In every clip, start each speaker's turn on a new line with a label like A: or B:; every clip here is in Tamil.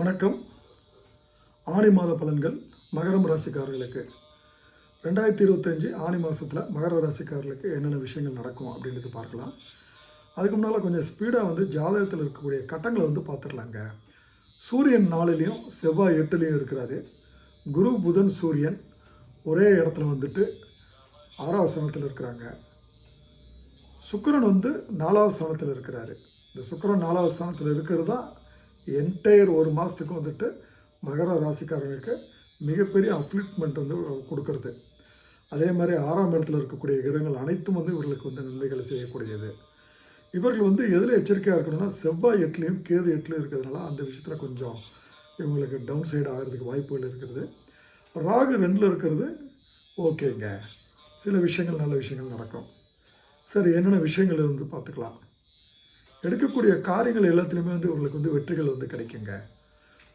A: வணக்கம். ஆணி மாத பலன்கள் மகரம் ராசிக்காரர்களுக்கு. ரெண்டாயிரத்தி இருபத்தஞ்சி ஆணி மாதத்தில் மகர ராசிக்காரர்களுக்கு என்னென்ன விஷயங்கள் நடக்கும் அப்படின்றது பார்க்கலாம். அதுக்கு முன்னால் கொஞ்சம் ஸ்பீடாக வந்து ஜாதகத்தில் இருக்கக்கூடிய கட்டங்களை வந்து பார்த்துடலாங்க. சூரியன் நாலுலேயும் செவ்வாய் எட்டுலேயும் இருக்கிறாரு. குரு புதன் சூரியன் ஒரே இடத்துல வந்துட்டு ஆறாவது சனத்தில் இருக்கிறாங்க. சுக்கரன் வந்து நாலாவது ஸ்தானத்தில் இருக்கிறாரு. இந்த சுக்கரன் நாலாவது ஸ்தானத்தில் இருக்கிறது தான் என்டையர் ஒரு மாதத்துக்கு வந்துட்டு மகர ராசிக்காரர்களுக்கு மிகப்பெரிய அஃப்ளிட்மெண்ட் வந்து கொடுக்கறது. அதே மாதிரி ஆறாம் இடத்துல இருக்கக்கூடிய கிரகங்கள் அனைத்தும் வந்து இவர்களுக்கு வந்து நன்மைகளை செய்யக்கூடியது. இவர்கள் வந்து எதில் எச்சரிக்கையாக இருக்கணும்னா செவ்வாய் எட்லேயும் கேது எட்லேயும் இருக்கிறதுனால அந்த விஷயத்தில் கொஞ்சம் இவங்களுக்கு டவுன் சைடு ஆகிறதுக்கு வாய்ப்புகள் இருக்கிறது ராகு ரெண்டில் இருக்கிறது ஓகேங்க சில விஷயங்கள் நல்ல விஷயங்கள் நடக்கும். சரி என்னென்ன விஷயங்கள் வந்து பார்த்துக்கலாம். எடுக்கக்கூடிய காரியங்கள் எல்லாத்துலேயுமே வந்து உங்களுக்கு வந்து வெற்றிகள் வந்து கிடைக்குங்க.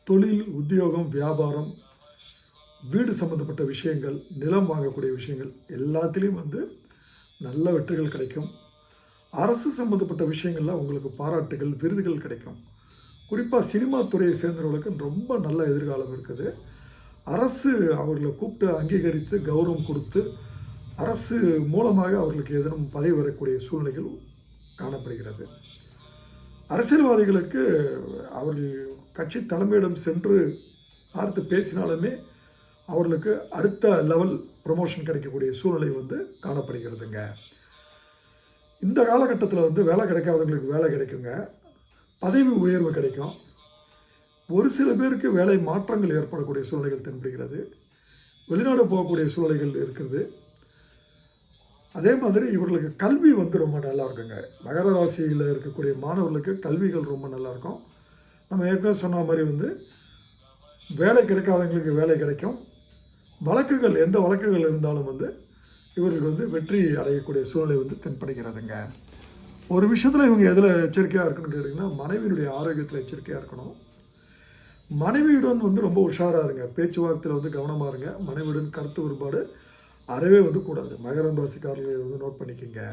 A: தொழில் உத்தியோகம் வியாபாரம் வீடு சம்மந்தப்பட்ட விஷயங்கள் நிலம் வாங்கக்கூடிய விஷயங்கள் எல்லாத்துலேயும் வந்து நல்ல வெற்றிகள் கிடைக்கும். அரசு சம்மந்தப்பட்ட விஷயங்களில் உங்களுக்கு பாராட்டுகள் விருதுகள் கிடைக்கும். குறிப்பாக சினிமா துறையை சேர்ந்தவர்களுக்கு ரொம்ப நல்ல எதிர்காலம் இருக்குது. அரசு அவர்களை கூப்பிட்டு அங்கீகரித்து கௌரவம் கொடுத்து அரசு மூலமாக அவர்களுக்கு ஏதேனும் பதவி வரக்கூடிய சூழ்நிலைகள் காணப்படுகிறது. அரசியல்வாதிகளுக்கு அவர்கள் கட்சி தலைமையிடம் சென்று பார்த்து பேசினாலுமே அவர்களுக்கு அடுத்த லெவல் ப்ரொமோஷன் கிடைக்கக்கூடிய சூழ்நிலை வந்து காணப்படுகிறதுங்க. இந்த காலகட்டத்தில் வந்து வேலை கிடைக்காதவங்களுக்கு வேலை கிடைக்குங்க. பதவி உயர்வு கிடைக்கும். ஒரு சில பேருக்கு வேலை மாற்றங்கள் ஏற்படக்கூடிய சூழ்நிலைகள் தென்படுகிறது. வெளிநாடு போகக்கூடிய சூழ்நிலைகள் இருக்குது அதே மாதிரி இவர்களுக்கு கல்வி வந்து ரொம்ப நல்லா இருக்குங்க. மகர ராசியில் இருக்கக்கூடிய மாணவர்களுக்கு கல்விகள் ரொம்ப நல்லா இருக்கும். நம்ம ஏற்கனவே சொன்ன மாதிரி வந்து வேலை கிடைக்காதவங்களுக்கு வேலை கிடைக்கும். வழக்குகள் எந்த வழக்குகள் இருந்தாலும் வந்து இவர்களுக்கு வந்து வெற்றி அடையக்கூடிய சூழ்நிலை வந்து தென்படுகிறதுங்க. ஒரு விஷயத்தில் இவங்க எதில் எச்சரிக்கையாக இருக்கணும்னு கேட்டிங்கன்னா மனைவியினுடைய ஆரோக்கியத்தில் எச்சரிக்கையாக இருக்கணும். மனைவியுடன் வந்து ரொம்ப உஷாராக இருங்க. பேச்சுவார்த்தையில் வந்து கவனமாக இருங்க. மனைவியுடன் கருத்து வேறுபாடு அறவே வந்து கூடாது. மகரம் ராசிக்காரர்கள் இதை வந்து நோட் பண்ணிக்கோங்க.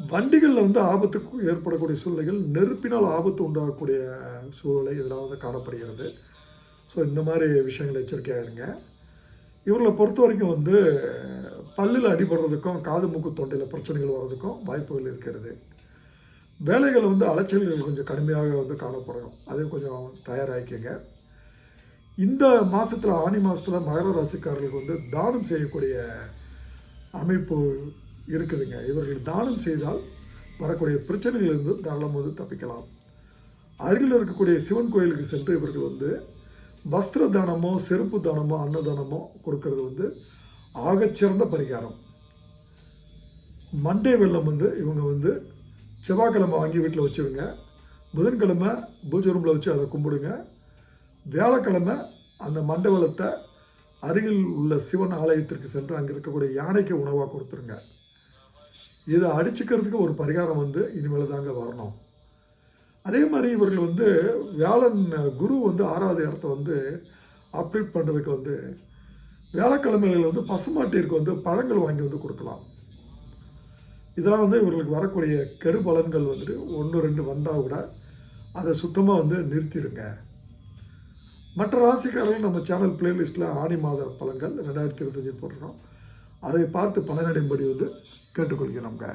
A: வண்டிகளில் வந்து ஆபத்துக்கு ஏற்படக்கூடிய சூழ்நிலைகள் நெருப்பினால் ஆபத்து உண்டாகக்கூடிய சூழ்நிலை இதெல்லாம் வந்து காணப்படுகிறது. ஸோ இந்த மாதிரி விஷயங்கள் எச்சரிக்கையாக இருங்க. இவர்களை பொறுத்த வரைக்கும் வந்து பல்லில் அடிபடுறதுக்கும் காது மூக்கு தொண்டையில் பிரச்சனைகள் வர்றதுக்கும் வாய்ப்புகள் இருக்கிறது. வேலைகள் வந்து அலைச்சல்கள் கொஞ்சம் கடுமையாக வந்து காணப்படும். அதையும் கொஞ்சம் தயாராகிக்கங்க. இந்த மாதத்தில் ஆணி மாதத்தில் மகர ராசிக்காரர்களுக்கு வந்து தானம் செய்யக்கூடிய அமைப்பு இருக்குதுங்க. இவர்கள் தானம் செய்தால் வரக்கூடிய பிரச்சனைகளிலிருந்து தாராளமாக வந்து தப்பிக்கலாம். அருகில் இருக்கக்கூடிய சிவன் கோயிலுக்கு சென்று இவர்கள் வந்து வஸ்திர தானமோ செருப்பு தானமோ அன்னதானமோ கொடுக்கறது வந்து ஆகச்சிறந்த பரிகாரம். மண்டே வெள்ளம் வந்து இவங்க வந்து செவ்வாய்க்கிழமை வாங்கி வீட்டில் வச்சுருங்க. புதன்கிழமை பூஜை ரூமில் வச்சு அதை கும்பிடுங்க. வியாழக்கிழமை அந்த மண்டபலத்தை அருகில் உள்ள சிவன் ஆலயத்திற்கு சென்று அங்கே இருக்கக்கூடிய யானைக்கு உணவாக கொடுத்துருங்க. இதை அடிச்சுக்கிறதுக்கு ஒரு பரிகாரம் வந்து இனிமேல் தாங்க வரணும். அதே மாதிரி இவர்கள் வந்து வியாழன் குரு வந்து ஆறாவது இடத்த வந்து அப்டேட் பண்ணுறதுக்கு வந்து வியாழக்கிழமைகளில் வந்து பசுமாட்டிற்கு வந்து பழங்கள் வாங்கி வந்து கொடுக்கலாம். இதெல்லாம் வந்து இவர்களுக்கு வரக்கூடிய கெடு பலன்கள் வந்துட்டு ஒன்று ரெண்டு வந்தால் கூட அதை சுத்தமாக வந்து நிறுத்திடுங்க மற்ற ராசிக்காரர்கள் நம்ம சேனல் பிளேலிஸ்ட்டில் ஆணி மாத பலன்கள் ரெண்டாயிரத்தி இருபத்தஞ்சி போட்டுருக்கோம். அதை பார்த்து பலனடையும்படி வந்து கேட்டுக்கொள்கிறோம்ங்க